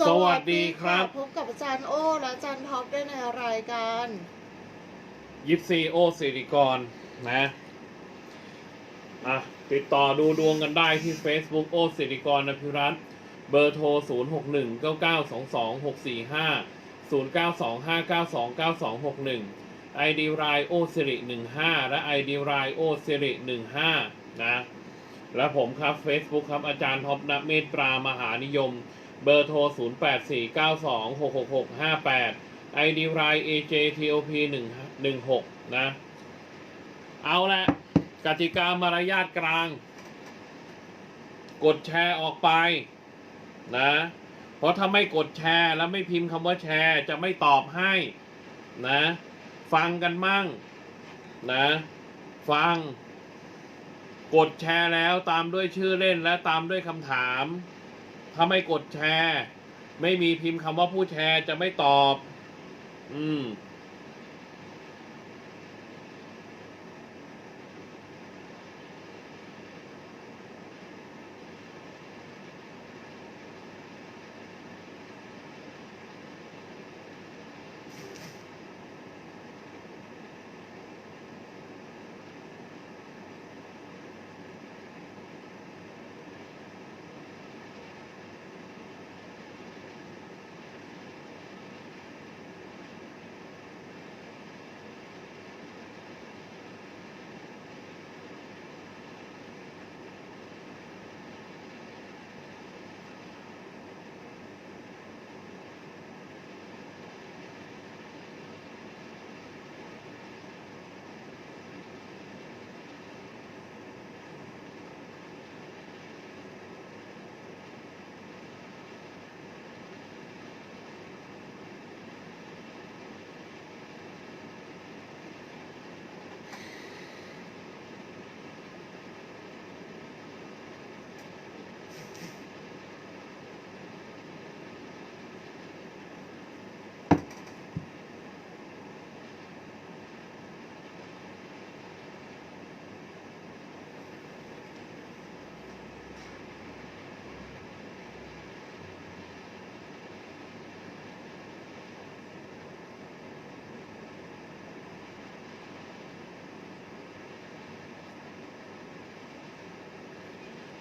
สวัสดีครับ พบกับอาจารย์โอ้และอาจารย์ท็อปได้ในรายการยิปซีโอสิริกรนะอะติดต่อดูดวงกันได้ที่ Facebook โอสิริกรอภิรัตน์เบอร์โทร 0 6 1 9 9 2 2 6 4 5 0 9 2 5 9 2 9 2 6 1 ID รายโอสิริ15 และ ID รายโอสิริ15 นะ และผมครับ Facebook ครับอาจารย์ท็อปนเมตตรามหานิยม เบอร์โทร 0 8 4 9 2 6 6 6 5 8 ID ราย AJTOP 1 1 6 นะ เอาละกติกามารยาทกลาง กดแชร์ออกไป นะ เพราะถ้าไม่กดแชร์แล้วไม่พิมพ์คำว่าแชร์ จะไม่ตอบให้ นะ ฟังกันมั่ง นะ ฟัง กดแชร์แล้วตามด้วยชื่อเล่นและตามด้วยคำถาม ถ้าไม่กดแชร์ ไม่มีพิมพ์คำว่าผู้แชร์จะไม่ตอบ อืม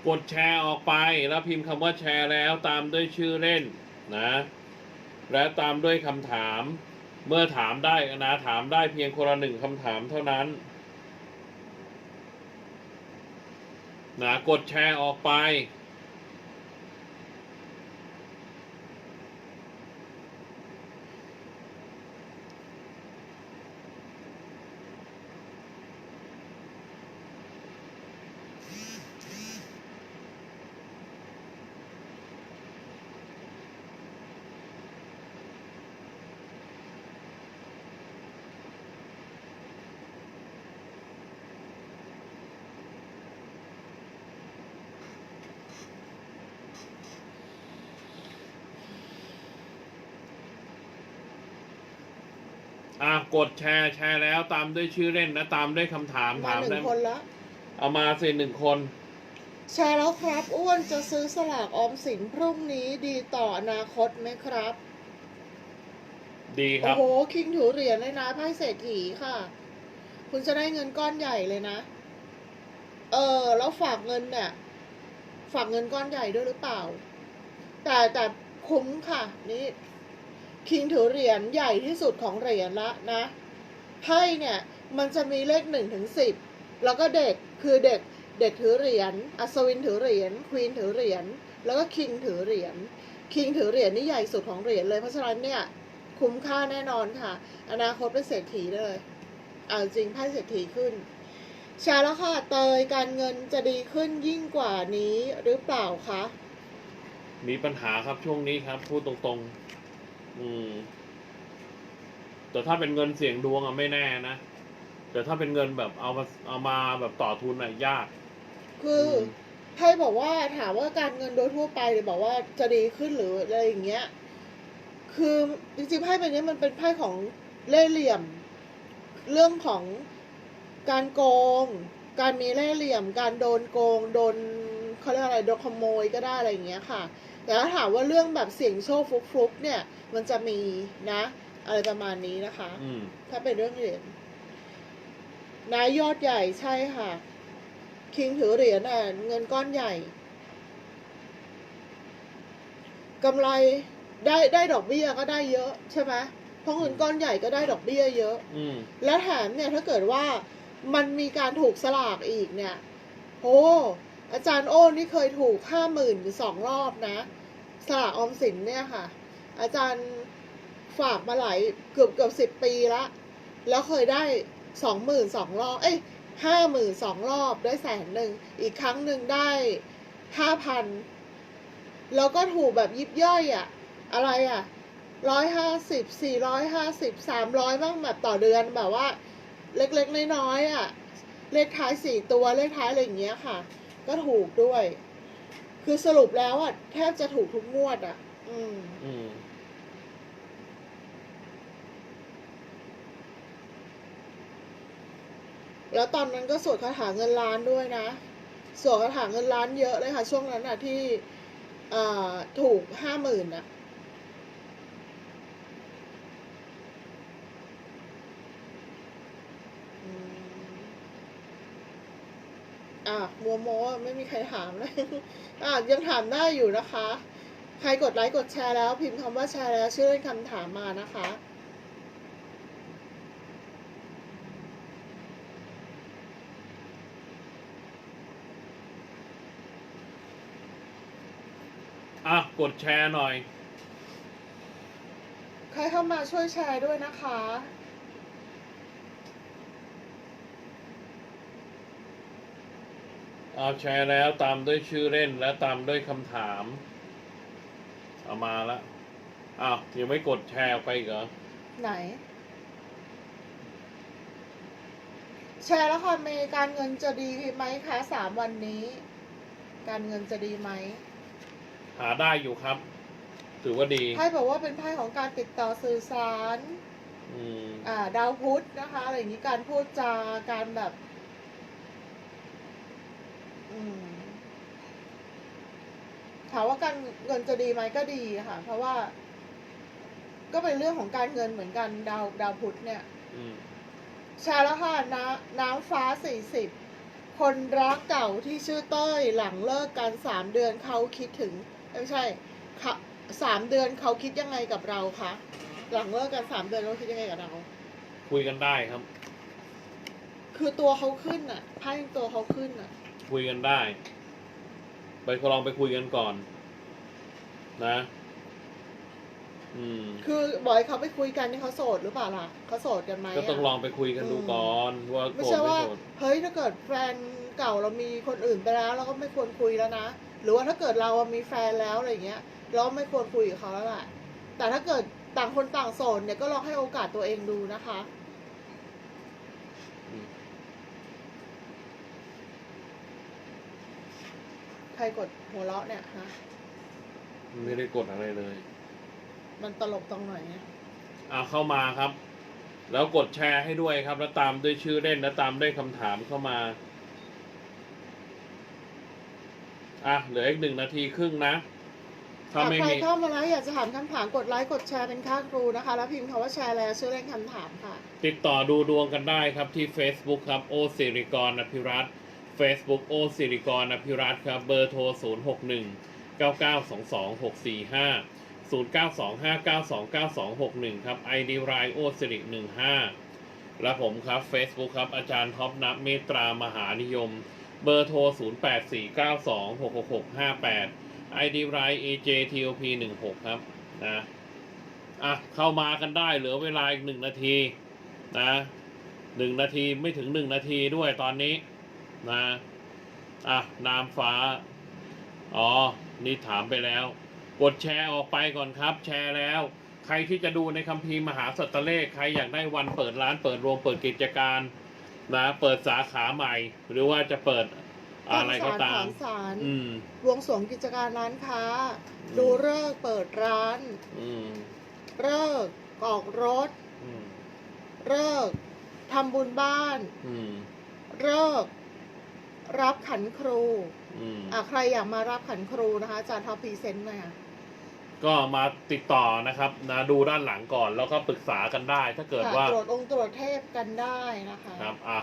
กดแชร์ออกไปแล้วพิมพ์คำว่าแชร์แล้วตามด้วยชื่อเล่นนะ และตามด้วยคำถาม เมื่อถามได้นะถามได้เพียงคนละหนึ่งคำถามเท่านั้นนะกดแชร์ออกไป อะกดแชร์แชร์แล้วตามด้วยชื่อเล่นนะตามด้วยคำถามมาถามหนึ่ได้งคนละเอามาสิหนึ่งคน แชร์แล้วครับอ้วนจะซื้อสลากออมสินพรุ่งนี้ดีต่ออนาคตไหมครับ ดีคโอ้รับ โห คิงถือเหรียญเลยนะไพ่เศรษฐีค่ะ คุณจะได้เงินก้อนใหญ่เลยนะ เออ แล้วฝากเงินเนี่ย ฝากเงินก้อนใหญ่ด้วยหรือเปล่า แต่แต่คุ้มค่ะ นี่ คิงถือเหรียญใหญ่ที่สุดของเหรียญละนะไพ่เนี่ยมันจะมีเลขหนึ่งถึงสิบแล้วก็เด็กคือเด็กเด็กถือเหรียญอัศวินถือเหรียญควีนถือเหรียญแล้วก็คิงถือเหรียญคิงถือเหรียญนี่ใหญ่สุดของเหรียญเลยเพราะฉะนั้นเนี่ยคุ้มค่าแน่นอนค่ะ อนาคตเป็นเศรษฐีเลยเอาจริงไพ่เศรษฐีขึ้นชร์แล้วค่ะเตยการเงินจะดีขึ้นยิ่งกว่านี้หรือเปล่าคะมีปัญหาครับช่วงนี้ครับพูดตรงๆ อืม แต่ถ้าเป็นเงินเสี่ยงดวงอะไม่แน่นะ แต่ถ้าเป็นเงินแบบเอามาเอามาแบบต่อทุนอะยาก คืออไพ่บอกว่าถามว่าการเงินโดยทั่วไปเนี่ยบอกว่าจะดีขึ้นหรืออะไรอย่างเงี้ย คือจริงๆไพ่ใบนี้มันเป็นไพ่ของเล่ห์เหลี่ยม เรื่องของการโกง การมีเล่ห์เหลี่ยม การโดนโกง โดนเขาเรียกอะไรโดนขโมยก็ได้อะไรอย่างเงี้ยค่ะ แต่ถ้าถามว่าเรื่องแบบเสี่ยงโชคฟลุกๆเนี่ย มันจะมีนะ อะไรประมาณนี้นะคะอืมถ้าเป็นเรื่องเหรียญนายยอดใหญ่ใช่ค่ะ คิงถือเหรียญอะเงินก้อนใหญ่กำไรได้ได้ดอกเบี้ยก็ได้เยอะใช่ไหมเพราะเงินก้อนใหญ่ก็ได้ดอกเบี้ยเยอะอืมและแถมเนี่ยถ้าเกิดว่ามันมีการถูกสลากอีกเนี่ยโอ้ อาจารย์โอ้นี่เคยถูกห้าหมื่นสองรอบนะสลากออมสินเนี่ยค่ะ อาจารย์ฝากมาหลายเกือบเกือบสิบปีละ แล้วเคยได้สองหมื่นสองรอบ เอ้ยห้าหมื่นสองรอบได้แสนหนึ่ง อีกครั้งหนึ่งได้ห้าพัน แล้วก็ถูกแบบยิบย่อยอะอะไรอะร้อยห้าสิบสี่ร้อยห้าสิบสามร้อยบ้างแบบต่อเดือนแบบว่า เล็กๆน้อยๆอะเลขท้ายสี่ตัวเลขท้ายอะไรอย่างเงี้ยค่ะ ก็ถูกด้วย คือสรุปแล้วอะแทบจะถูกทุกงวดอะอืม อืม แล้วตอนนั้นก็สวดคาถาเงินล้านด้วยนะ สวดคาถาเงินล้านเยอะเลยค่ะ ช่วงนั้นอะที่เอ่อถูกห้าหมื่นอะ อะมัวโมไม่มีใครถามเลยอะยังถามได้อยู่นะคะ ใครกดไลค์กดแชร์แล้ว พิมพ์คำว่าแชร์แล้วชื่อเล่นคำถามมานะคะอะกดแชร์หน่อย ใครเข้ามาช่วยแชร์ด้วยนะคะ เอาแชร์แล้วตามด้วยชื่อเล่นและตามด้วยคำถาม เอามาละอ้าวยังไม่กดแชร์ไปอีกเหรอ ไหน แชร์แล้วค่ะเมย์การเงินจะดีไหมคะสามวันนี้ การเงินจะดีไหม หาได้อยู่ครับ ถือว่าดีไพ่บอกว่าเป็นไพ่ของการติดต่อสื่อสาร อืม อ่าดาวพุธนะคะ อะไรอย่างนี้การพูดจาการแบบอืม ถามว่าการเงินจะดีไหมก็ดีค่ะ เพราะว่า ก็เป็นเรื่องของการเงินเหมือนกันดาวดาวพุธเนี่ยอืมใช่แล้วค่ะน้ำน้ำฟ้าสี่สิบคนรักเก่าที่ชื่อเต้ยหลังเลิกกันสามเดือนเขาคิดถึงเอ้ยไม่ใช่เขาสามเดือนเขาคิดยังไงกับเราคะหลังเลิกกันสามเดือนเขาคิดยังไงกับเรา คุยกันได้ครับ คือตัวเขาขึ้นอะไพ่ตัวเขาขึ้นอะ คุยกันได้ ไปลองไปคุยกันก่อน นะ อืม คือบอกให้เขาไปคุยกันนี่เขาโสดหรือเปล่าล่ะเขาโสดกันไหมก็ต้องลอะองไปคุยกันดูก่อนว่าไม่โกรธใช่ไม่ว่าโกรธเฮ้ยถ้าเกิดแฟนเก่าเรามีคนอื่นไปแล้ว เราก็ไม่ควรคุยแล้วนะหรือว่าถ้าเกิดเราอะมีแฟนแล้วอะไรเงี้ย เราไม่ควรคุยกับเขาแล้วแหละแต่ถ้าเกิดต่างคนต่างโสดเนี่ยก็ลองให้โอกาสตัวเองดูนะคะ อืม ใค รกดหัวเราะเนี่ยฮะไม่ได้กดอะไรเลย มันตลกตรงไหนอะอ่าเข้ามาครับ แล้วกดแชร์ให้ด้วยครับ แล้วตามด้วยชื่อเล่นแล้วตามด้วยคำถามเข้ามาอะเหลืออีกหนึ่งนาทีครึ่งนะถ้าอะไม่ใครมีเข้ามาแล้วอยากจะถามคำถามกดไลค์กดแชร์เป็นค่าครูนะคะ แล้วพิมพ์คำว่าแชร์แล้วชื่อเล่นคำถามค่ะ ติดต่อดูดวงกันได้ครับที่ Facebook ครับ โอสิริกรอภิรัตน์ Facebook โอสิริกรอภิรัตครับ เบอร์โทร 0 6 1 9 9 2 2 6 4 5 0 9 2 5 9 2 9 2 6 1 ครับ ID รายโอสิริ15 และผมครับ Facebook ครับ อาจารย์ท็อปนับเมตรามหานิยม เบอร์โทร 0 8 4 9 2 6 6 6 5 8 ID ราย AJTOP 16 ครับนะอะเข้ามากันได้เหลือเวลาอีกหนึ่งนาทีนะหนึ่งนาทีไม่ถึงหนึ่งนาทีด้วยตอนนี้ นะ อะ นามฟ้า อ๋อ นี่ถามไปแล้ว กดแชร์ออกไปก่อนครับ แชร์แล้ว ใครที่จะดูในคัมภีร์มหาสัตว์เลข ใครอยากได้วันเปิดร้านเปิดโรงเปิดกิจการนะ เปิดสาขาใหม่ หรือว่าจะเปิดอะไรก็ตามถอนสารอืมบวงสรวงกิจการร้านค้าอืมดูเลิกษ์เปิดร้านอืมเลิกษ์ออกรถอืมเลิกษ์ทำบุญบ้านอืมเลิกษ์ รับขันครูอืมอะใครอยากมารับขันครูนะคะอาจารย์ท็อปพรีเซนต์หน่อยค่ะก็มาติดต่อนะครับนะดูด้านหลังก่อนแล้วก็ปรึกษากันได้ ถ้าเกิดว่า ตรวจองค์ตรวจเทพกันได้นะคะ ครับ อะ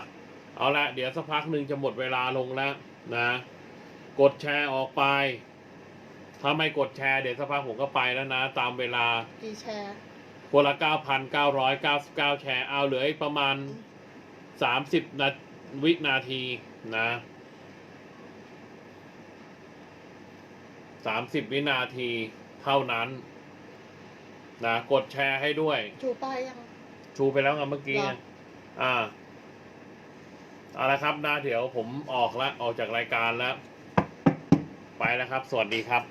เอาละ เดี๋ยวสักพักหนึ่งจะหมดเวลาลงแล้วนะ กดแชร์ออกไป ถ้าไม่กดแชร์เดี๋ยวสักพักผมก็ไปแล้วนะ ตามเวลากี่แชร์ คนละ 9,999 แชร์ เอาเหลืออีกประมาณ 30 นาวินาทีนะ 30 วินาทีเท่านั้นนะกดแชร์ให้ด้วย จูไปยัง ชูไปแล้วไงเมื่อกี้เหรอไงอ่าเอาละครับนะเดี๋ยวผมออกแล้วออกจากรายการแล้ว ไปแล้วครับ สวัสดีครับ